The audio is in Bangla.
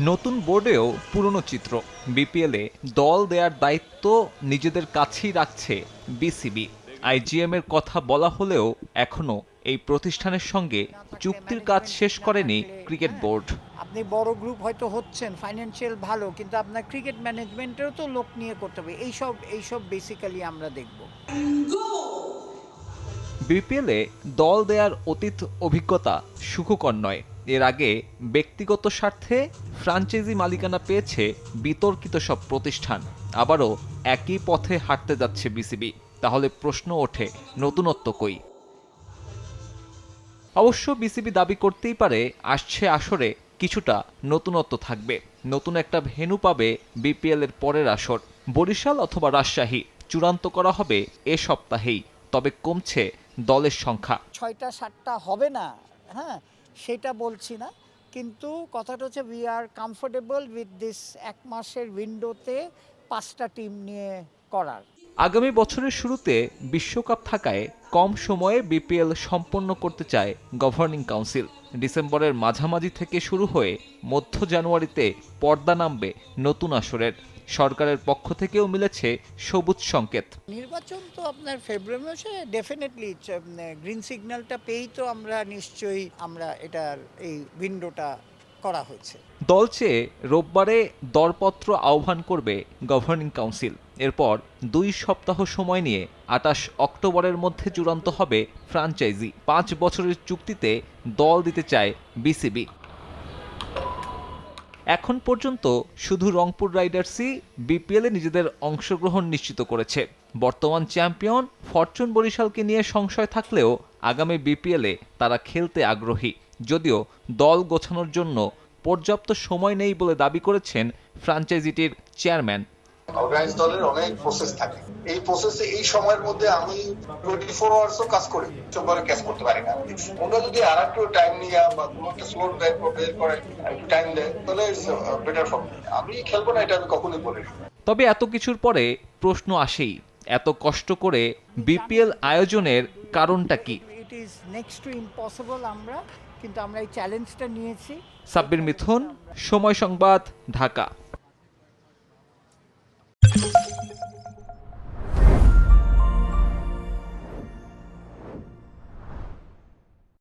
নতুন বোর্ডেও পুরনো চিত্র। বিপিএলে দল দেওয়ার দায়িত্ব নিজেদের কাছেই রাখছে বিসিবি আইজিএম এর কথা বলা হলেও এখনও এই প্রতিষ্ঠানের সঙ্গে চুক্তির কাজ শেষ করেনি ক্রিকেট বোর্ড। আপনি বড় গ্রুপ হয়তো হচ্ছেন ফাইন্যান্সিয়াল ভালো কিন্তু আপনার ক্রিকেট ম্যানেজমেন্টেরও তো লোক নিয়ে করতে হবে। এইসব এইসব বেসিক্যালি আমরা দেখব। বিপিএলে দল দেয়ার অতীত অভিজ্ঞতা সুখকর নয়। এর আগে ব্যক্তিগত স্বার্থে ফ্রাঞ্চাইজি মালিকানা পেয়েছে বিতর্কিত সব প্রতিষ্ঠান। আবারও একই পথে হাঁটতে যাচ্ছে বিসিবি। তাহলে প্রশ্ন ওঠে, নতুনত্ব কই? অবশ্য বিসিবি দাবি করতেই পারে, আসছে আসরে কিছুটা নতুনত্ব থাকবে। নতুন একটা ভেন্যু পাবে বিপিএল এর পরের আসর। বরিশাল অথবা রাজশাহী, চূড়ান্ত করা হবে এ সপ্তাহেই। তবে কমছে দলের সংখ্যা। ছয়টা, সাতটা হবে না হ্যাঁ? সেটা বলছি না, কিন্তু কথাটা হচ্ছে we are comfortable with this এক মাসের উইন্ডোতে পাঁচটা টিম নিয়ে করার। আগামী বছরের শুরুতে বিশ্বকাপ থাকায় কম সময়ে বিপিএল সম্পন্ন করতে চায় গভর্নিং কাউন্সিল ডিসেম্বরের মাঝামাঝি থেকে শুরু হয়ে মধ্য জানুয়ারিতে পর্দা নামবে নতুন আসরের। সরকারের পক্ষ থেকেও মিলেছে সবুজ সংকেত। নির্বাচন তো আপনার ফেব্রুয়ারি মাসে ডেফিনেটলি গ্রিন সিগন্যালটা পেয়েই তো আমরা নিশ্চয়ই আমরা এটার এই উইন্ডোটা করা হয়েছে। দল চেয়ে রোববারে দরপত্র আহ্বান করবে গভর্নিং কাউন্সিল এরপর দুই সপ্তাহ সময় নিয়ে আটাশ অক্টোবরের মধ্যে চূড়ান্ত হবে ফ্রাঞ্চাইজি পাঁচ বছরের চুক্তিতে দল দিতে চায় বিসিবি। এখন পর্যন্ত শুধু রংপুর রাইডার্সই বিপিএলে নিজেদের অংশগ্রহণ নিশ্চিত করেছে। বর্তমান চ্যাম্পিয়ন ফরচুন বরিশালকে নিয়ে সংশয় থাকলেও আগামী বিপিএলে তারা খেলতে আগ্রহী। যদিও দল গোছানোর জন্য পর্যাপ্ত সময় নেই বলে দাবি করেছেন ফ্রাঞ্চাইজিটির চেয়ারম্যান অর্গানাইজ দলের অনেক প্রসেস থাকে। এই প্রসেসে এই সময়ের মধ্যে আমি টোয়েন্টি ফোর আওয়ার্সও কাজ করি। সববার ক্যাচ করতে পারি না। যদি আর একটু টাইম নিয়ে বা কোনো একটা স্লোট বের বের করে একটু টাইম দেয় তাহলে বেটার ফর আমি খেলব না এটা আমি কখনোই বলিনি তবে এত কিছুর পরে প্রশ্ন আসেই এত কষ্ট করে বিপিএল আয়োজনের কারণটা কি? It is next to impossible আমরা কিন্তু আমরা এই চ্যালেঞ্জটা নিয়েছি। সাব্বির মিথুন সময় সংবাদ ঢাকা।